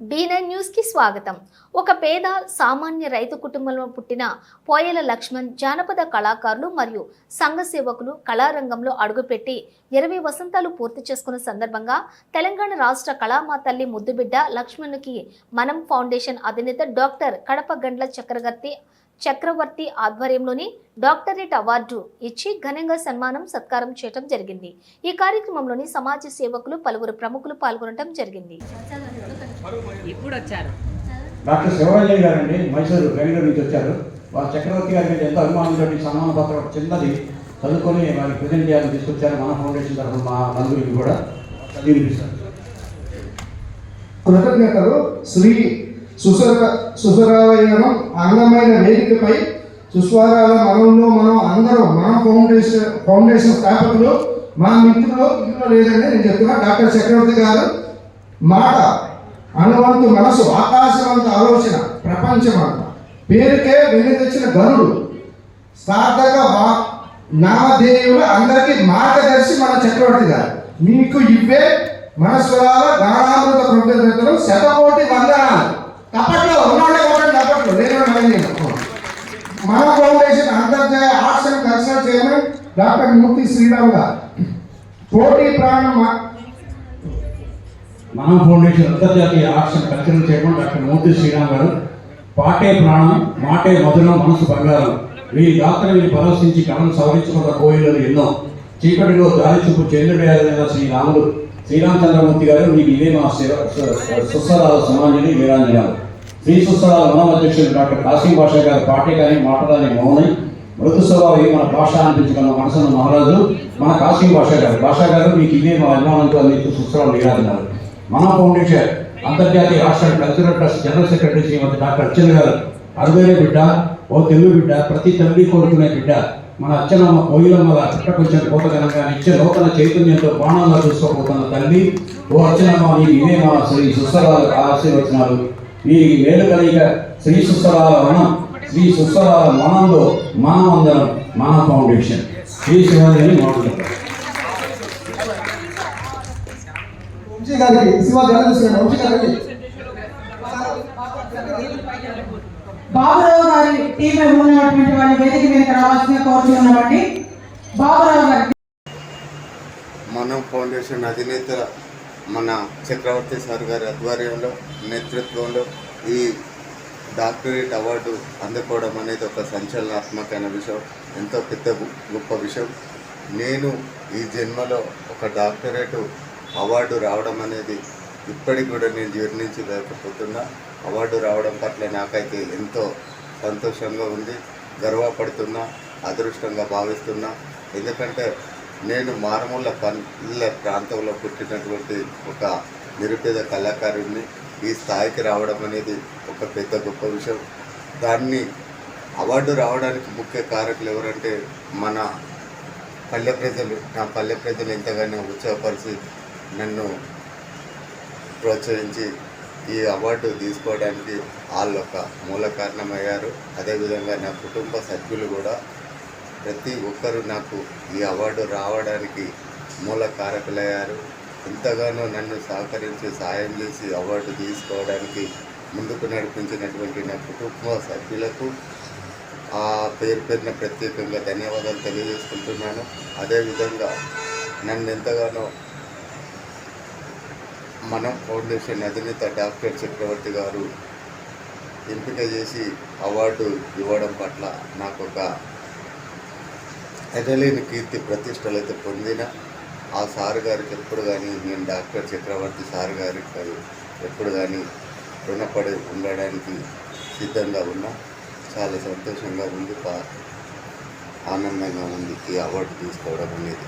Be న్యూస్కి స్వాగతం. ఒక పేద సామాన్య రైతు కుటుంబంలో పుట్టిన పోయల లక్ష్మణ్ జానపద కళాకారులు మరియు సంఘ సేవకులు కళారంగంలో అడుగుపెట్టి ఇరవై వసంతాలు పూర్తి చేసుకున్న సందర్భంగా తెలంగాణ రాష్ట్ర కళామాతల్లి ముద్దుబిడ్డ లక్ష్మణ్కి మనం ఫౌండేషన్ అధినేత డాక్టర్ కడప గండ్ల చక్రవర్తి చక్రవర్తి ఆధ్వర్యంలోని డాక్టరేట్ అవార్డు ఇచ్చి ఘనంగా సన్మానం సత్కారం చేయడం జరిగింది. ఈ కార్యక్రమంలోని సమాజ సేవకులు పలువురు ప్రముఖులు పాల్గొనడం జరిగింది. ఇప్పుడు వచ్చారు డాక్టర్ శివరంజన్ గారండి మైసూరు బెంగళూరు నుంచి వచ్చారు. వారు చక్రవర్తి గారి మీద ఎంతో అభిమానంతో సన్మాన పత్రం చిన్నది చదువుకొని వారికి ప్రజెంట్ చేయాలని తీసుకొచ్చారు. మన ఫౌండేషన్ తరఫున మా నలుగురికి కూడా. కృతజ్ఞతలు శ్రీ సుసర సుసరాయనం అందమైన వేదికపై సుస్వరాల మనంలో మనం అందరం మన ఫౌండేషన్ ఫౌండేషన్ స్థాపకులు మా మిత్రులు ఇంట్లో లేదండి నేను చెప్తున్నా డాక్టర్ చక్రవర్తి గారు మాట అనువంతు మనసు ఆకాశవంత ఆలోచన ప్రపంచమంత పేరుకే వెను తెచ్చిన గరుడు సార్థక వా అందరికీ మార్గదర్శి మన చక్రవర్తి గారు. మీకు ఇవే మనస్వరాల గానామృత కృతజ్ఞతలు శతకోటి వంద డాక్టర్ మూర్తి శ్రీరామ్ గారు. పోటీ ప్రాణం మా- ఫౌండేషన్ అంతర్జాతీయ action and cultural chairman doctor Murthy Sriram గారు. పాటే ప్రాణం మాటే మధురం మనసు బంగారం. వీరి గాత్ర వీరి పరవశించి కళను సవరించుకున్న కోయిలలు ఎన్నో. చీకటిలో దారి చూపు చంద్రుడైన శ్రీరాములు శ్రీరామచంద్రమూర్తి గారు మీకు ఇదే మా సుస్వరాల సమాజాన్ని వీరాంజనాలు. శ్రీ సుస్వరాల మనవ అధ్యక్షులు డాక్టర్ కాశీ భాష గారు పాటే కానీ మాటలని మౌనై. మృదు స్వభావి మన భాష అనిపించుకున్న మనసున్న మహారాజు మన కాశీ భాష గారు భాష గారు మీకు ఇదే మా అభిమానంతో అందిస్తూ సుస్వరాలు నిరాదన్నారు మన ఫౌండేషన్ అంతర్జాతీయ రాష్ట్ర cultural trust general secretary Srimati doctor Archana గారు అరుదైన బిడ్డ ఓ తెలుగు బిడ్డ ప్రతి తల్లి కోరుకునే బిడ్డ మన అచ్చనమ్మ కోయిలమ్మ పుట్ట కొంచెం కోతగనంగా నిత్య నూతన చైతన్యంతో బాణంగా చూసుకోబోతున్న తల్లి ఓ అచ్చనమ్మ నీకు ఇవే మా శ్రీ సుస్థలాలు ఆశీర్వచనాలు. ఈ మేలు కలిగ శ్రీ సుస్థలాల వనం శ్రీ సుస్వరాల మనంలో మానవందనం మన ఫౌండేషన్. శ్రీ శివాజీ మాట్లాడతారు గారికి గారికి బాబురావు గారి టీం ఉన్నటువంటి వాళ్ళ వేదిక మీదకి రావాల్సిన కోరుతున్నామండి బాబురావు గారి మనం ఫౌండేషన్ అధినేత మన చక్రవర్తి సార్ గారి ఆధ్వర్యంలో నేతృత్వంలో ఈ డాక్టరేట్ అవార్డు అందుకోవడం అనేది ఒక సంచలనాత్మకమైన విషయం ఎంతో పెద్ద గొప్ప విషయం. నేను ఈ జన్మలో ఒక డాక్టరేట్ అవార్డు రావడం అనేది ఇప్పటికి కూడా నేను జీర్ణించలేకపోతున్నా. అవార్డు రావడం పట్ల నాకైతే ఎంతో సంతోషంగా ఉంది గర్వపడుతున్నా అదృష్టంగా భావిస్తున్నా. ఎందుకంటే నేను మారుమూల పల్లె ప్రాంతంలో పుట్టినటువంటి ఒక నిరుపేద కళాకారుడిని ఈ స్థాయికి రావడం అనేది ఒక పెద్ద గొప్ప విషయం. దాన్ని అవార్డు రావడానికి ముఖ్య కారకులు ఎవరంటే మన పల్లె ప్రజలు. నా పల్లె ప్రజలు ఎంతగానో ఉత్సాహపరిచి నన్ను ప్రోత్సహించి ఈ అవార్డు తీసుకోవడానికి వాళ్ళు ఒక మూల కారణమయ్యారు. అదేవిధంగా నా కుటుంబ సభ్యులు కూడా ప్రతి ఒక్కరూ నాకు ఈ అవార్డు రావడానికి మూల కారకులయ్యారు. ఎంతగానో నన్ను సహకరించి సాయం చేసి అవార్డు తీసుకోవడానికి ముందుకు నడిపించినటువంటి నా కుటుంబ సభ్యులకు ఆ పేరు పేరున ప్రత్యేకంగా ధన్యవాదాలు తెలియజేసుకుంటున్నాను. అదేవిధంగా నన్ను ఎంతగానో మనం ఫౌండేషన్ అధినేత డాక్టర్ చక్రవర్తి గారు ఎంపిక చేసి అవార్డు ఇవ్వడం పట్ల నాకు ఒక ఎనలేని కీర్తి ప్రతిష్టలు అయితే పొందిన ఆ సార్ గారికి ఎప్పుడు కానీ నేను డాక్టర్ చక్రవర్తి సార్ గారికి ఎప్పుడు కానీ రుణపడి ఉండడానికి సిద్ధంగా ఉన్నా చాలా సంతోషంగా ఉంది. ఆనందంగా ఉంది. ఈ అవార్డు తీసుకోవడం అనేది.